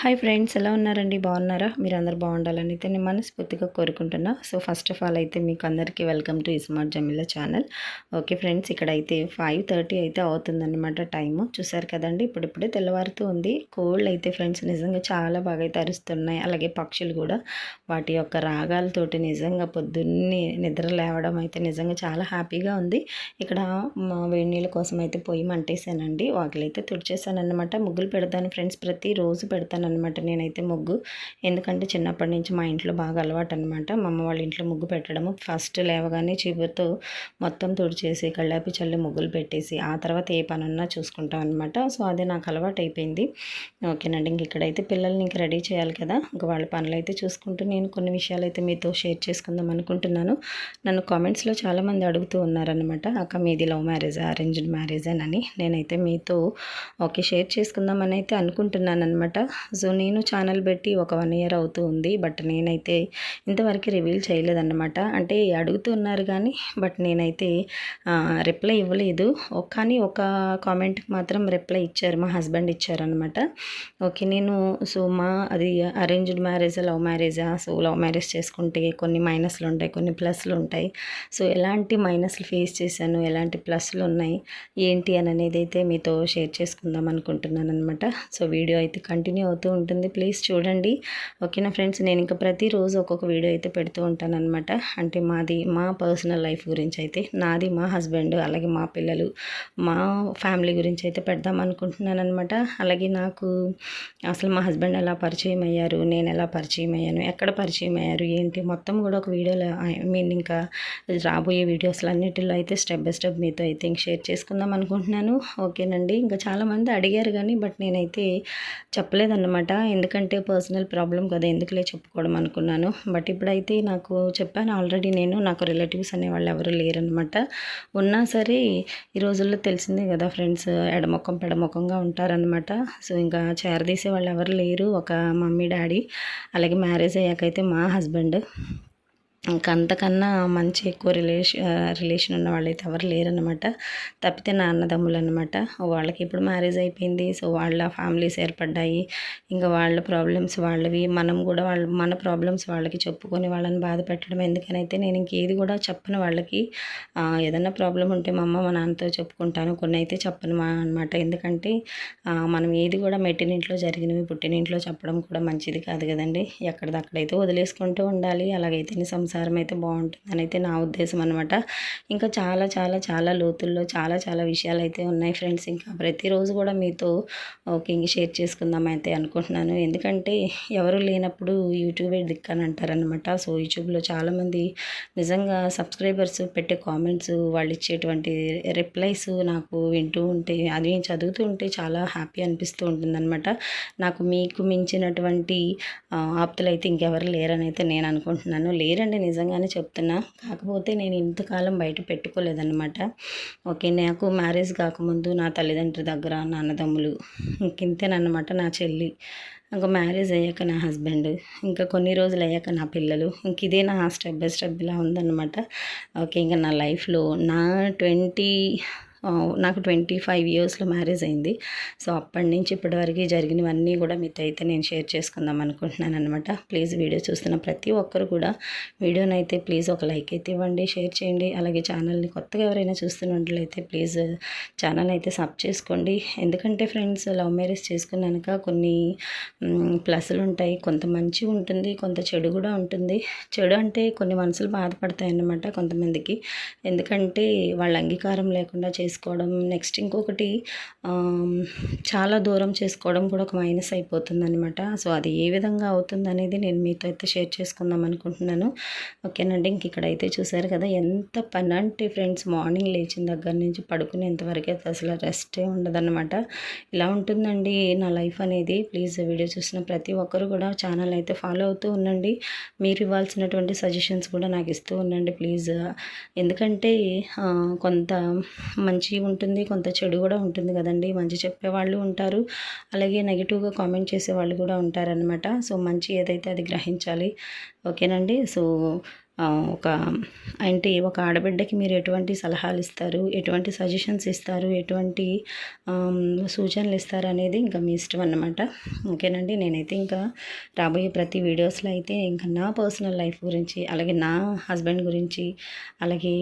Hi friends ఎలా ఉన్నారండి? బాగున్నారా? మీరు అందరు బాగుండాలని అయితే నేను మనస్ఫూర్తిగా కోరుకుంటున్నా. సో ఫస్ట్ ఆఫ్ ఆల్ అయితే మీకు అందరికీ welcome to iSmart Jamila channel okay friends ఇక్కడైతే ఫైవ్ థర్టీ అయితే అవుతుందన్నమాట టైము. చూసారు కదండి ఇప్పుడిప్పుడే తెల్లవారుతూ ఉంది. కోల్డ్ అయితే ఫ్రెండ్స్ నిజంగా చాలా బాగా అయితే అరుస్తున్నాయి. అలాగే పక్షులు కూడా వాటి యొక్క రాగాలతోటి నిజంగా పొద్దున్నే నిద్ర లేవడం అయితే నిజంగా చాలా హ్యాపీగా ఉంది. ఇక్కడ మా వేడి నీళ్ళ కోసం అయితే పొయ్యి మంటేసానండి వాకిలైతే తుడిచేసాను అనమాట ముగ్గులు పెడతాను ఫ్రెండ్స్ ప్రతిరోజు పెడతాను అనమాట నేనైతే ముగ్గు. ఎందుకంటే చిన్నప్పటి నుంచి మా ఇంట్లో బాగా అలవాటు అనమాట మా అమ్మ వాళ్ళ ఇంట్లో ముగ్గు పెట్టడము. ఫస్ట్ లేవగానే చీపురుతో మొత్తం తుడిచేసి కళ్ళాపి చల్లి ముగ్గులు పెట్టేసి ఆ తర్వాత ఏ పని చూసుకుంటాం అనమాట. సో అదే నాకు అలవాటు అయిపోయింది ఓకేనండి ఇంక ఇక్కడైతే పిల్లల్ని ఇంక రెడీ చేయాలి కదా. ఇంక వాళ్ళ పనులు అయితే చూసుకుంటూ నేను కొన్ని విషయాలు అయితే మీతో షేర్ చేసుకుందాం అనుకుంటున్నాను. నన్ను కామెంట్స్లో చాలామంది అడుగుతూ ఉన్నారనమాట. అక్క మీది లవ్ మ్యారేజ్? Arranged marriage? అని నేనైతే మీతో ఓకే షేర్ చేసుకుందామని అయితే అనుకుంటున్నాను అనమాట సో నేను ఛానల్ పెట్టి ఒక వన్ ఇయర్ అవుతూ ఉంది బట్ నేనైతే ఇంతవరకు రివీల్ చేయలేదన్నమాట. అంటే అడుగుతున్నారు కానీ బట్ నేనైతే రిప్లై ఇవ్వలేదు. కానీ ఒక కామెంట్కి మాత్రం రిప్లై ఇచ్చారు మా హస్బెండ్ ఇచ్చారనమాట ఓకే నేను సో మా అది అరేంజ్డ్ మ్యారేజ్ లవ్ మ్యారేజా సో లవ్ మ్యారేజ్ చేసుకుంటే కొన్ని మైనస్లు ఉంటాయి కొన్ని ప్లస్లు ఉంటాయి. సో ఎలాంటి మైనస్లు ఫేస్ చేశాను ఎలాంటి ప్లస్లు ఉన్నాయి ఏంటి అని అనేది అయితే మీతో షేర్ చేసుకుందాం అనుకుంటున్నాను అనమాట సో వీడియో అయితే కంటిన్యూ అవుతూ అవుతూ ఉంటుంది. ప్లీజ్ చూడండి. ఓకేనా ఫ్రెండ్స్? నేను ఇంకా ప్రతిరోజు ఒక్కొక్క వీడియో అయితే పెడుతూ ఉంటాననమాట అంటే మాది మా పర్సనల్ లైఫ్ గురించి అయితే. నాది మా హస్బెండ్ అలాగే మా పిల్లలు మా ఫ్యామిలీ గురించి అయితే పెడదాం అనుకుంటున్నాను అనమాట అలాగే నాకు అసలు మా హస్బెండ్ ఎలా పరిచయం అయ్యారు నేను ఎలా పరిచయం అయ్యాను ఎక్కడ పరిచయం అయ్యారు ఏంటి? మొత్తం కూడా ఒక వీడియోలో ఐ మీన్ ఇంకా రాబోయే వీడియోస్లో అన్నిటిలో అయితే స్టెప్ బై స్టెప్ మీతో అయితే ఇంక షేర్ చేసుకుందాం అనుకుంటున్నాను. ఓకేనండి. ఇంకా చాలామంది అడిగారు కానీ బట్ నేనైతే చెప్పలేదన్నమాట. అనమాట. ఎందుకంటే పర్సనల్ ప్రాబ్లం కదా ఎందుకులే చెప్పుకోవడం అనుకున్నాను. బట్ ఇప్పుడైతే నాకు చెప్పాను ఆల్రెడీ నేను నాకు రిలేటివ్స్ అనేవాళ్ళు ఎవరు లేరనమాట. ఉన్నా సరే ఈ రోజుల్లో తెలిసిందే కదా ఫ్రెండ్స్ ఎడమొక్కం పెడమొఖంగా ఉంటారనమాట. సో ఇంకా చేరదీసే వాళ్ళు ఎవరు లేరు. ఒక మమ్మీ డాడీ అలాగే మ్యారేజ్ అయ్యాకైతే మా హస్బెండ్. ఇంకా అంతకన్నా మంచి ఎక్కువ రిలేషన్ రిలేషన్ ఉన్న వాళ్ళైతే ఎవరు లేరనమాట తప్పితే నా అన్నదమ్ములు అనమాట వాళ్ళకి ఇప్పుడు మ్యారేజ్ అయిపోయింది. సో వాళ్ళ ఫ్యామిలీస్ ఏర్పడ్డాయి. ఇంకా వాళ్ళ ప్రాబ్లమ్స్ వాళ్ళవి. మనం కూడా వాళ్ళ మన ప్రాబ్లమ్స్ వాళ్ళకి చెప్పుకొని వాళ్ళని బాధ పెట్టడం ఎందుకనైతే నేను ఇంకేది కూడా చెప్పను వాళ్ళకి ఏదన్నా ప్రాబ్లం ఉంటే మా అమ్మ మా నాన్నతో చెప్పుకుంటాను. కొన్ని అయితే చెప్పను మా అనమాట ఎందుకంటే మనం ఏది కూడా మెట్టినింట్లో జరిగినవి పుట్టినింట్లో చెప్పడం కూడా మంచిది కాదు కదండి. ఎక్కడిదక్కడైతే వదిలేసుకుంటూ ఉండాలి. అలాగైతే సంసారం అయితే బాగుంటుందని అయితే నా ఉద్దేశం అనమాట ఇంకా చాలా చాలా చాలా లోతుల్లో చాలా చాలా విషయాలు అయితే ఉన్నాయి ఫ్రెండ్స్. ఇంకా ప్రతిరోజు కూడా మీతో ఓకే షేర్ చేసుకుందాం అయితే అనుకుంటున్నాను. ఎందుకంటే ఎవరు లేనప్పుడు యూట్యూబే దిక్కని అంటారనమాట సో యూట్యూబ్లో చాలామంది నిజంగా సబ్స్క్రైబర్స్ పెట్టే కామెంట్స్ వాళ్ళు ఇచ్చేటువంటి రిప్లైస్ నాకు వింటూ ఉంటే అది చదువుతూ ఉంటే చాలా హ్యాపీ అనిపిస్తూ ఉంటుందన్నమాట. నాకు మీకు మించినటువంటి ఆప్తులు అయితే ఇంకెవరు లేరని అయితే నేను అనుకుంటున్నాను. లేరండి నిజంగానే చెప్తున్నా. కాకపోతే నేను ఇంతకాలం బయట పెట్టుకోలేదన్నమాట. ఓకే నాకు మ్యారేజ్ కాకముందు నా తల్లిదండ్రుల దగ్గర నా అన్నదమ్ములు ఇంకింతేనమాట నా చెల్లి. ఇంకా మ్యారేజ్ అయ్యాక నా హస్బెండ్ ఇంకా కొన్ని రోజులు అయ్యాక నా పిల్లలు. ఇంక ఇదే నా స్టెప్ బై స్టెప్ ఇలా ఉందన్నమాట. ఓకే ఇంకా నా లైఫ్లో నా ట్వంటీ నాకు ట్వంటీ ఫైవ్ ఇయర్స్లో మ్యారేజ్ అయింది. సో అప్పటి నుంచి ఇప్పటివరకు జరిగినవన్నీ కూడా మీతో అయితే నేను షేర్ చేసుకుందాం అనుకుంటున్నాను అనమాట ప్లీజ్ వీడియో చూస్తున్న ప్రతి ఒక్కరు కూడా వీడియోని అయితే ప్లీజ్ ఒక లైక్ అయితే ఇవ్వండి షేర్ చేయండి. అలాగే ఛానల్ని కొత్తగా ఎవరైనా చూస్తున్నట్లయితే ప్లీజ్ ఛానల్ అయితే సబ్ చేసుకోండి. ఎందుకంటే ఫ్రెండ్స్ లవ్ మ్యారేజ్ చేసుకున్నాక కొన్ని ప్లస్లు ఉంటాయి. కొంత మంచి ఉంటుంది కొంత చెడు కూడా ఉంటుంది. చెడు అంటే కొన్ని మనసులు బాధపడతాయి అన్నమాట కొంతమందికి. ఎందుకంటే వాళ్ళ అంగీకారం లేకుండా చేసి చేసుకోవడం నెక్స్ట్ ఇంకొకటి చాలా దూరం చేసుకోవడం కూడా ఒక మైనస్ అయిపోతుంది అనమాట సో అది ఏ విధంగా అవుతుంది అనేది నేను మీతో అయితే షేర్ చేసుకుందాం అనుకుంటున్నాను. ఓకేనండి ఇంక ఇక్కడ అయితే చూసారు కదా ఎంత పని అంటే ఫ్రెండ్స్ మార్నింగ్ లేచిన దగ్గర నుంచి పడుకునేంతవరకు అయితే అసలు రెస్టే ఉండదన్నమాట. ఇలా ఉంటుందండి నా లైఫ్ అనేది. ప్లీజ్ వీడియో చూసిన ప్రతి ఒక్కరు కూడా ఛానల్ అయితే ఫాలో అవుతూ ఉండండి. మీరు ఇవ్వాల్సినటువంటి సజెషన్స్ కూడా నాకు ఇస్తూ ఉండండి ప్లీజ్ ఎందుకంటే కొంత మంచి మంచి ఉంటుంది కొంత చెడు కూడా ఉంటుంది కదండి. మంచి చెప్పేవాళ్ళు ఉంటారు. అలాగే నెగిటివ్గా కామెంట్ చేసే వాళ్ళు కూడా ఉంటారనమాట సో మంచి ఏదైతే అది గ్రహించాలి. ఓకేనండి? సో ఒక అంటే ఒక ఆడబిడ్డకి మీరు ఎటువంటి సలహాలు ఇస్తారు? ఎటువంటి సజెషన్స్ ఇస్తారు? ఎటువంటి సూచనలు ఇస్తారు అనేది ఇంకా మీ ఇష్టం అన్నమాట. ఓకేనండి? నేనైతే ఇంకా రాబోయే ప్రతి వీడియోస్లో అయితే ఇంకా నా పర్సనల్ లైఫ్ గురించి అలాగే నా హస్బెండ్ గురించి అలాగే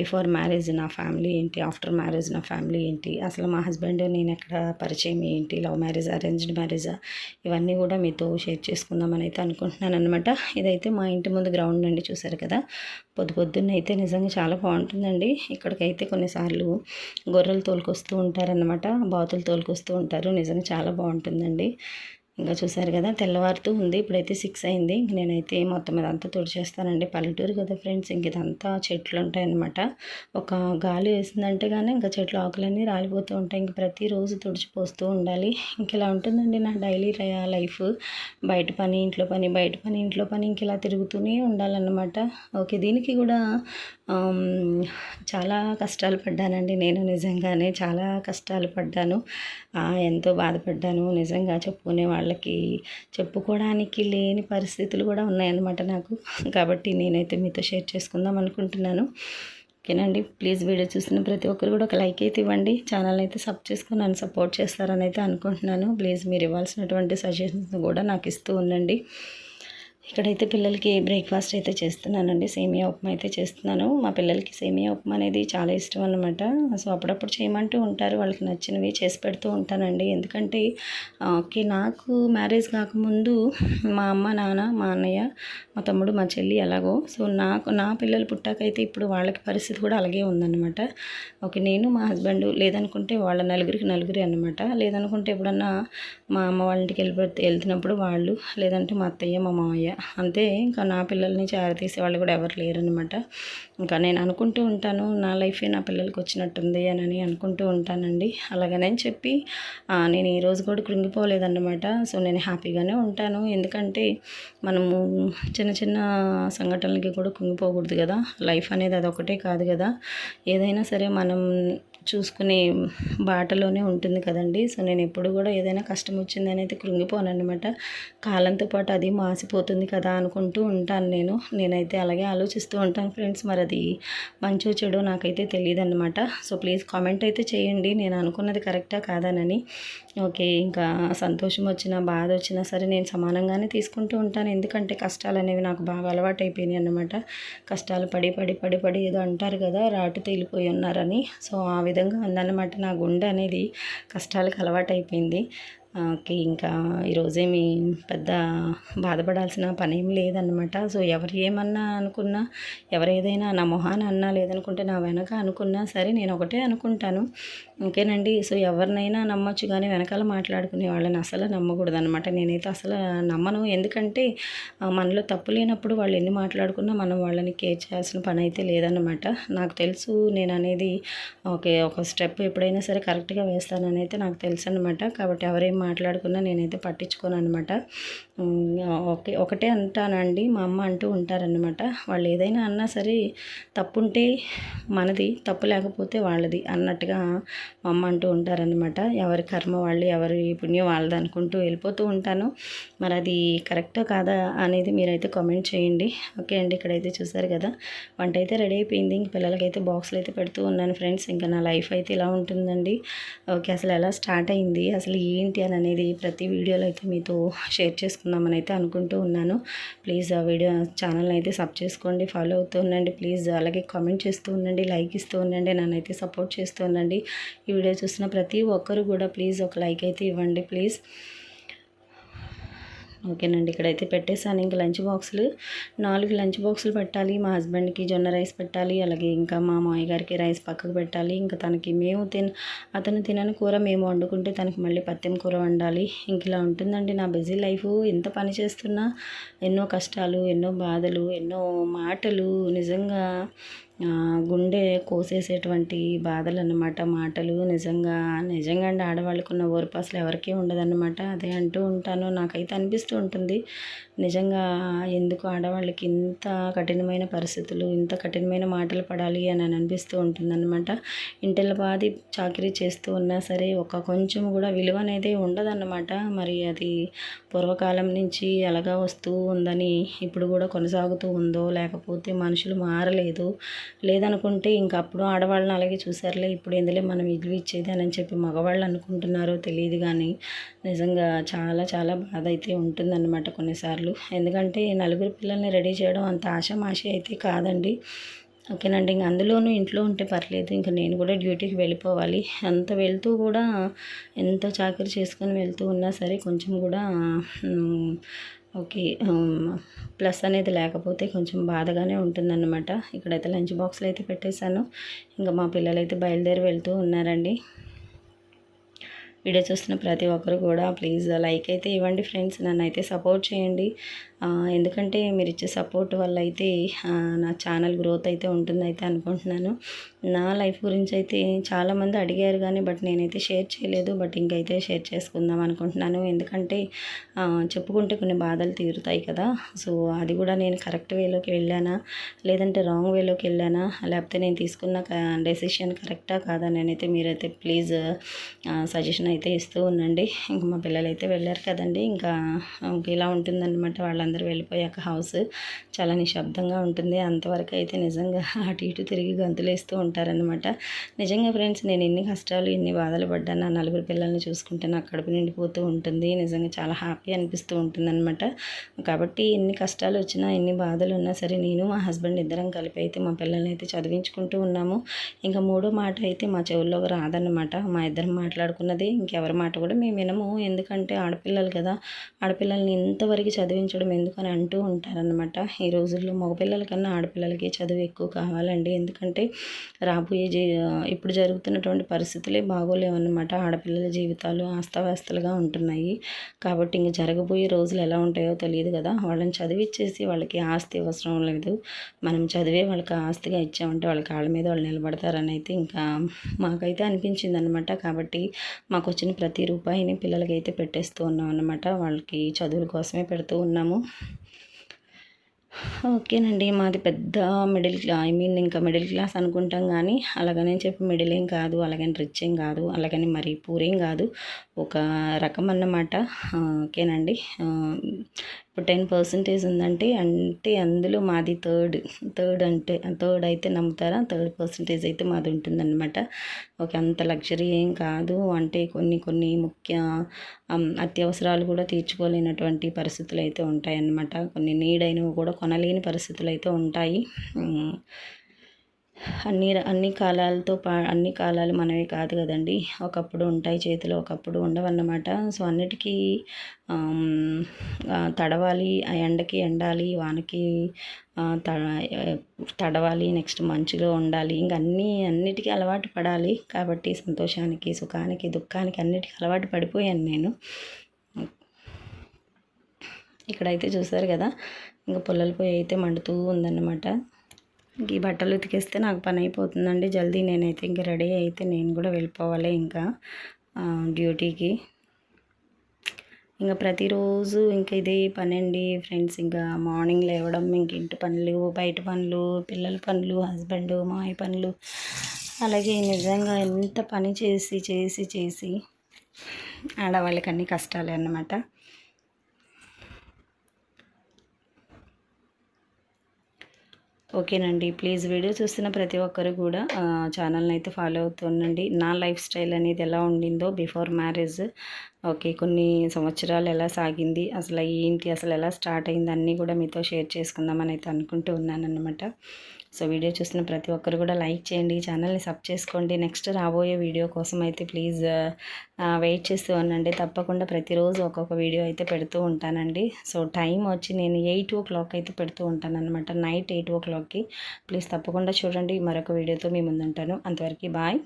బిఫోర్ మ్యారేజ్ నా ఫ్యామిలీ ఏంటి? ఆఫ్టర్ మ్యారేజ్ నా ఫ్యామిలీ ఏంటి? అసలు మా హస్బెండ్ నేను ఎక్కడ పరిచయం ఏంటి? లవ్ మ్యారేజ్ అరేంజ్డ్ మ్యారేజా ఇవన్నీ కూడా మీతో షేర్ చేసుకుందామని అయితే అనుకుంటున్నాను అనమాట ఇదైతే మా ఇంటి ముందు గ్రౌండ్ అండి చూసారు కదా. పొద్దు పొద్దున్న అయితే నిజంగా చాలా బాగుంటుందండి. ఇక్కడికైతే కొన్నిసార్లు గొర్రెలు తోలుకొస్తూ ఉంటారనమాట బాతులు తోలుకొస్తూ ఉంటారు. నిజంగా చాలా బాగుంటుందండి. ఇంకా చూసారు కదా తెల్లవారుతూ ఉంది. ఇప్పుడైతే సిక్స్ అయింది. ఇంక నేనైతే మొత్తం ఇదంతా తుడిచేస్తానండి. పల్లెటూరు కదా ఫ్రెండ్స్ ఇంక ఇదంతా చెట్లు ఉంటాయన్నమాట. ఒక గాలి వేసిందంటే కానీ ఇంకా చెట్లు ఆకులన్నీ రాలిపోతూ ఉంటాయి. ఇంక ప్రతిరోజు తుడిచిపోస్తూ ఉండాలి. ఇంక ఇలా ఉంటుందండి నా డైలీ లైఫ్ బయట పని ఇంట్లో పని బయట పని ఇంట్లో పని ఇంక ఇలా తిరుగుతూనే ఉండాలన్నమాట. ఓకే దీనికి కూడా చాలా కష్టాలు పడ్డానండి. నేను నిజంగానే చాలా కష్టాలు పడ్డాను. ఎంతో బాధపడ్డాను. నిజంగా చెప్పుకునేవాళ్ళు. వాళ్ళకి చెప్పుకోవడానికి లేని పరిస్థితులు కూడా ఉన్నాయన్నమాట నాకు. కాబట్టి నేనైతే మీతో షేర్ చేసుకుందాం అనుకుంటున్నాను. ఓకేనండి? ప్లీజ్ వీడియో చూసిన ప్రతి ఒక్కరు కూడా ఒక లైక్ అయితే ఇవ్వండి. ఛానల్ అయితే సబ్ చేసుకుని నన్ను సపోర్ట్ చేస్తారని అయితే అనుకుంటున్నాను. ప్లీజ్ మీరు ఇవ్వాల్సినటువంటి సజెషన్స్ కూడా నాకు ఇస్తూ ఉండండి. ఇక్కడైతే పిల్లలకి బ్రేక్ఫాస్ట్ అయితే చేస్తున్నానండి. సేమియా ఉప్మా అయితే చేస్తున్నాను. మా పిల్లలకి సేమియా ఉప్మా అనేది చాలా ఇష్టం అనమాట సో అప్పుడప్పుడు చేయమంటూ ఉంటారు. వాళ్ళకి నచ్చినవి చేసి పెడుతూ ఉంటానండి. ఎందుకంటే ఓకే నాకు మ్యారేజ్ కాకముందు మా అమ్మ నాన్న మా అన్నయ్య మా తమ్ముడు మా చెల్లి ఎలాగో. సో నాకు నా పిల్లలు పుట్టాకైతే ఇప్పుడు వాళ్ళకి పరిస్థితి కూడా అలాగే ఉందన్నమాట. ఓకే నేను మా హస్బెండ్ లేదనుకుంటే వాళ్ళ నలుగురికి నలుగురి అనమాట లేదనుకుంటే ఎప్పుడన్నా మా అమ్మ వాళ్ళ ఇంటికి వెళ్ళిపోతే వెళ్తున్నప్పుడు వాళ్ళు లేదంటే మా అత్తయ్య మా మామయ్య అంతే ఇంకా నా పిల్లల్ని చేరతీసే వాళ్ళు కూడా ఎవరు లేరనమాట ఇంకా నేను అనుకుంటూ ఉంటాను నా లైఫే నా పిల్లలకి వచ్చినట్టుంది అని అనుకుంటూ ఉంటానండి. అలాగనే చెప్పి నేను ఈరోజు కూడా కృంగిపోలేదన్నమాట. సో నేను హ్యాపీగానే ఉంటాను. ఎందుకంటే మనము చిన్న చిన్న సంఘటనలకి కూడా కృంగిపోకూడదు కదా. లైఫ్ అనేది అదొకటే కాదు కదా. ఏదైనా సరే మనం చూసుకునే బాటలోనే ఉంటుంది కదండి. సో నేను ఎప్పుడు కూడా ఏదైనా కష్టం వచ్చిందని అయితే కృంగిపోను అనమాట కాలంతో పాటు అది మాసిపోతుంది కదా అనుకుంటూ ఉంటాను నేను. నేనైతే అలాగే ఆలోచిస్తూ ఉంటాను ఫ్రెండ్స్. మరి అది మంచో చెడు నాకైతే తెలియదు అనమాట సో ప్లీజ్ కామెంట్ అయితే చేయండి. నేను అనుకున్నది కరెక్టా కాదానని. ఓకే ఇంకా సంతోషం వచ్చినా బాధ వచ్చినా సరే నేను సమానంగానే తీసుకుంటూ ఉంటాను. ఎందుకంటే కష్టాలు అనేవి నాకు బాగా అలవాటు అయిపోయినాయి అన్నమాట. కష్టాలు పడి పడి పడి పడి ఏదో అంటారు కదా రాటు తేలిపోయి ఉన్నారని. సో ఆ విధంగా ఉందన్నమాట నా గుండె అనేది కష్టాలకు అలవాటు అయిపోయింది ఓకే ఇంకా ఈరోజేమి పెద్ద బాధపడాల్సిన పని ఏం లేదనమాట సో ఎవరు ఏమన్నా అనుకున్నా ఎవరు ఏదైనా నా మొహాన అన్నా లేదనుకుంటే నా వెనక అనుకున్నా సరే నేను ఒకటే అనుకుంటాను. ఓకేనండి? సో ఎవరినైనా నమ్మొచ్చు కానీ వెనకాల మాట్లాడుకునే వాళ్ళని అసలు నమ్మకూడదు అనమాట నేనైతే అసలు నమ్మను. ఎందుకంటే మనలో తప్పు లేనప్పుడు వాళ్ళు ఎన్ని మాట్లాడుకున్నా మనం వాళ్ళని కేర్ చేయాల్సిన పని అయితే లేదన్నమాట. నాకు తెలుసు నేను అనేది ఓకే ఒక స్టెప్ ఎప్పుడైనా సరే కరెక్ట్గా వేస్తానని అయితే నాకు తెలుసు అనమాట కాబట్టి ఎవరేం మాట్లాడుకున్నా నేనైతే పట్టించుకోను అనమాట ఓకే ఒకటే అంటానండి. మా అమ్మ అంటూ ఉంటారనమాట వాళ్ళు ఏదైనా అన్నా సరే తప్పుంటే మనది తప్పు లేకపోతే వాళ్ళది అన్నట్టుగా మా అమ్మ అంటూ ఉంటారనమాట ఎవరి కర్మ వాళ్ళు ఎవరి పుణ్యం వాళ్ళది అనుకుంటూ వెళ్ళిపోతూ ఉంటాను. మరి అది కరెక్టో కాదా అనేది మీరైతే కామెంట్ చేయండి. ఓకే అండి ఇక్కడైతే చూసారు కదా వంట అయితే రెడీ అయిపోయింది. ఇంక పిల్లలకైతే బాక్స్లు అయితే పెడుతూ ఉన్నాను ఫ్రెండ్స్. ఇంకా నా లైఫ్ అయితే ఇలా ఉంటుందండి. ఓకే అసలు ఎలా స్టార్ట్ అయింది అసలు ఏంటి అని అనేది ప్రతి వీడియోలో అయితే మీతో షేర్ చేస్తున్నామని అయితే అనుకుంటూ ఉన్నాను. ప్లీజ్ ఆ వీడియో ఛానల్ అయితే సబ్ చేసుకోండి ఫాలో అవుతూ ఉండండి. ప్లీజ్ అలాగే కామెంట్ చేస్తూ ఉండండి లైక్ ఇస్తూ ఉండండి నన్ను అయితే సపోర్ట్ చేస్తూ ఉండండి. ఈ వీడియో చూసిన ప్రతి ఒక్కరు కూడా ప్లీజ్ ఒక లైక్ అయితే ఇవ్వండి. ప్లీజ్ ఓకేనండి. ఇక్కడైతే పెట్టేసాను ఇంకా లంచ్ బాక్సులు. నాలుగు లంచ్ బాక్సులు పెట్టాలి. మా హస్బెండ్కి జొన్న రైస్ పెట్టాలి. అలాగే ఇంకా మా మామయ్య గారికి రైస్ పక్కకు పెట్టాలి. ఇంకా తనకి మేము తిన అతను తినని కూర మేము వండుకుంటే తనకి మళ్ళీ పత్యం కూర వండాలి. ఇంక ఇలా ఉంటుందండి నా బిజీ లైఫ్. ఎంత పని చేస్తున్నా ఎన్నో కష్టాలు ఎన్నో బాధలు ఎన్నో మాటలు. నిజంగా గుండె కోసేసేటువంటి బాధలు అన్నమాట మాటలు నిజంగా నిజంగా అండి ఆడవాళ్ళకు ఉన్న ఓర్పు అసలు ఎవరికీ ఉండదన్నమాట. అదే అంటూ ఉంటాను. నాకైతే అనిపిస్తూ ఉంటుంది. నిజంగా ఎందుకు ఆడవాళ్ళకి ఇంత కఠినమైన పరిస్థితులు ఇంత కఠినమైన మాటలు పడాలి అని అనిపిస్తూ అనిపిస్తూ ఉంటుందన్నమాట. ఇంటిల బాధి చాకరీ చేస్తూ ఉన్నా సరే ఒక కొంచెం కూడా విలువ అనేది ఉండదన్నమాట. మరి అది పూర్వకాలం నుంచి ఎలాగా వస్తూ ఉందని ఇప్పుడు కూడా కొనసాగుతూ ఉందో లేకపోతే మనుషులు మారలేదు లేదనుకుంటే ఇంక అప్పుడు ఆడవాళ్ళని అలాగే చూసారులే ఇప్పుడు ఎందులే మనం ఇల్లు ఇచ్చేది అని చెప్పి మగవాళ్ళు అనుకుంటున్నారో తెలియదు కానీ నిజంగా చాలా చాలా బాధ అయితే ఉంటుందన్నమాట కొన్నిసార్లు. ఎందుకంటే నలుగురు పిల్లల్ని రెడీ చేయడం అంత ఆషామాషి అయితే కాదండి. ఓకేనండి ఇంక అందులోనూ ఇంట్లో ఉంటే పర్లేదు ఇంకా నేను కూడా డ్యూటీకి వెళ్ళిపోవాలి. అంత వెళ్తూ కూడా ఎంత చాకరీ చేసుకొని వెళ్తూ ఉన్నా సరే కొంచెం కూడా ఓకే ప్లస్ అనేది లేకపోతే కొంచెం బాధగానే ఉంటుందన్నమాట. ఇక్కడైతే లంచ్ బాక్స్లు అయితే పెట్టేశాను. ఇంకా మా పిల్లలు అయితే బయలుదేరి వెళ్తూ ఉన్నారండి. వీడియో చూస్తున్న ప్రతి ఒక్కరు కూడా ప్లీజ్ లైక్ అయితే ఇవ్వండి ఫ్రెండ్స్. నన్ను అయితే సపోర్ట్ చేయండి. ఎందుకంటే మీరు ఇచ్చే సపోర్ట్ వల్ల అయితే నా ఛానల్ గ్రోత్ అయితే ఉంటుంది అయితే అనుకుంటున్నాను. నా లైఫ్ గురించి అయితే చాలామంది అడిగారు కానీ బట్ నేనైతే షేర్ చేయలేదు. బట్ ఇంకైతే షేర్ చేసుకుందాం అనుకుంటున్నాను. ఎందుకంటే చెప్పుకుంటే కొన్ని బాధలు తీరుతాయి కదా. సో అది కూడా నేను కరెక్ట్ వేలోకి వెళ్ళానా? లేదంటే రాంగ్ వేలోకి వెళ్ళానా? లేకపోతే నేను తీసుకున్న డెసిషన్ కరెక్టా కాదా? నేనైతే మీరైతే ప్లీజ్ సజెషన్ అయితే ఇస్తూ ఉండండి. ఇంకా మా పిల్లలు అయితే వెళ్ళారు కదండి. ఇంకా ఇలా ఉంటుందన్నమాట వాళ్ళందరూ. అందరూ వెళ్ళిపోయాక హౌస్ చాలా నిశ్శబ్దంగా ఉంటుంది. అంతవరకు అయితే నిజంగా అటు ఇటు తిరిగి గంతులేస్తూ ఉంటారనమాట నిజంగా ఫ్రెండ్స్ నేను ఎన్ని కష్టాలు ఎన్ని బాధలు పడ్డాను నా నలుగురు పిల్లల్ని చూసుకుంటే నాకు కడుపు నిండిపోతూ ఉంటుంది. నిజంగా చాలా హ్యాపీ అనిపిస్తూ ఉంటుందన్నమాట. కాబట్టి ఎన్ని కష్టాలు వచ్చినా ఎన్ని బాధలు ఉన్నా సరే నేను మా హస్బెండ్ ఇద్దరం కలిపి అయితే మా పిల్లల్ని అయితే చదివించుకుంటూ ఉన్నాము. ఇంకా మూడో మాట అయితే మా చెవుల్లోకి రాదన్నమాట. మా ఇద్దరం మాట్లాడుకున్నది ఇంకెవరి మాట కూడా మేము వినము. ఎందుకంటే ఆడపిల్లలు కదా. ఆడపిల్లల్ని ఇంతవరకు చదివించడం ఎందుకని అంటూ ఉంటారనమాట ఈ రోజుల్లో మగపిల్లల కన్నా ఆడపిల్లలకి చదువు ఎక్కువ కావాలండి. ఎందుకంటే రాబోయే జీ ఇప్పుడు జరుగుతున్నటువంటి పరిస్థితులే బాగోలేవన్నమాట. ఆడపిల్లల జీవితాలు ఆస్తావ్యస్తలుగా ఉంటున్నాయి. కాబట్టి ఇంక జరగబోయే రోజులు ఎలా ఉంటాయో తెలియదు కదా. వాళ్ళని చదివిచ్చేసి వాళ్ళకి ఆస్తి అవసరం లేదు. మనం చదివే వాళ్ళకి ఆస్తిగా ఇచ్చామంటే వాళ్ళ కాళ్ళ మీద వాళ్ళు నిలబడతారని అయితే ఇంకా మాకైతే అనిపించింది అనమాట కాబట్టి మాకు వచ్చిన ప్రతి రూపాయిని పిల్లలకైతే పెట్టేస్తూ ఉన్నాం అన్నమాట వాళ్ళకి చదువుల కోసమే పెడుతూ ఉన్నాము. ఓకేనండి మాది పెద్ద మిడిల్ క్లా ఐ మీన్ ఇంకా మిడిల్ క్లాస్ అనుకుంటాం కానీ అలాగనే చెప్పి మిడిల్ ఏం కాదు అలాగని రిచ్ ఏం కాదు అలాగని మరి పూరేం కాదు. ఒక రకం అన్నమాట. ఓకేనండి. ఇప్పుడు టెన్ పర్సెంటేజ్ ఉందంటే అంటే అందులో మాది థర్డ్ థర్డ్ అంటే థర్డ్ అయితే నమ్ముతారా? థర్డ్ పర్సెంటేజ్ అయితే మాది ఉంటుందన్నమాట. ఓకే అంత లగ్జరీ ఏం కాదు. అంటే కొన్ని కొన్ని ముఖ్య అత్యవసరాలు కూడా తీర్చుకోలేనటువంటి పరిస్థితులు అయితే ఉంటాయన్నమాట. కొన్ని నీడ్ అయినవి కూడా కొనలేని పరిస్థితులు అయితే ఉంటాయి. అన్ని అన్ని కాలాలతో పా అన్ని కాలాలు మనవి కాదు కదండి. ఒకప్పుడు ఉంటాయి చేతిలో ఒకప్పుడు ఉండవన్నమాట. సో అన్నిటికీ తడవాలి ఆ ఎండకి ఎండాలి వానకి త తడవాలి నెక్స్ట్ మంచులో ఉండాలి. ఇంక అన్నీ అన్నిటికీ అలవాటు పడాలి. కాబట్టి సంతోషానికి సుఖానికి దుఃఖానికి అన్నిటికీ అలవాటు పడిపోయాను నేను. ఇక్కడైతే చూసారు కదా ఇంకా పుల్లల పొయ్యి అయితే మండుతూ ఉందన్నమాట. ఈ బట్టలు ఉతికేస్తే నాకు పని అయిపోతుందండి. జల్దీ నేనైతే ఇంకా రెడీ అయితే నేను కూడా వెళ్ళిపోవాలి ఇంకా డ్యూటీకి. ఇంకా ప్రతిరోజు ఇంకా ఇదే పని అండి ఫ్రెండ్స్. ఇంకా మార్నింగ్ లేవడం ఇంక ఇంటి పనులు బయట పనులు పిల్లల పనులు హస్బెండ్ మాయ పనులు. అలాగే నిజంగా ఎంత పని చేసి చేసి చేసి ఆడవాళ్ళకి అన్ని కష్టాలే అన్నమాట. ఓకేనండి. ప్లీజ్ వీడియో చూస్తున్న ప్రతి ఒక్కరు కూడా ఛానల్ని అయితే ఫాలో అవుతుండండి. నా లైఫ్ స్టైల్ అనేది ఎలా ఉండిందో బిఫోర్ మ్యారేజ్. ఓకే కొన్ని సంవత్సరాలు ఎలా సాగింది అసలు ఏంటి అసలు ఎలా స్టార్ట్ అయింది అన్నీ కూడా మీతో షేర్ చేసుకుందామని అయితే అనుకుంటూ ఉన్నానన్నమాట. సో వీడియో చూసిన ప్రతి ఒక్కరు కూడా లైక్ చేయండి ఛానల్ని సబ్ చేసుకోండి. నెక్స్ట్ రాబోయే వీడియో కోసం అయితే ప్లీజ్ వెయిట్ చేస్తూ ఉండండి. తప్పకుండా ప్రతిరోజు ఒక్కొక్క వీడియో అయితే పెడుతూ ఉంటానండి. సో టైం వచ్చి నేను ఎయిట్ ఓ క్లాక్ అయితే పెడుతూ ఉంటాననమాట నైట్ ఎయిట్ ఓ క్లాక్కి. ప్లీజ్ తప్పకుండా చూడండి. మరొక వీడియోతో మీ ముందుంటాను. అంతవరకు బాయ్.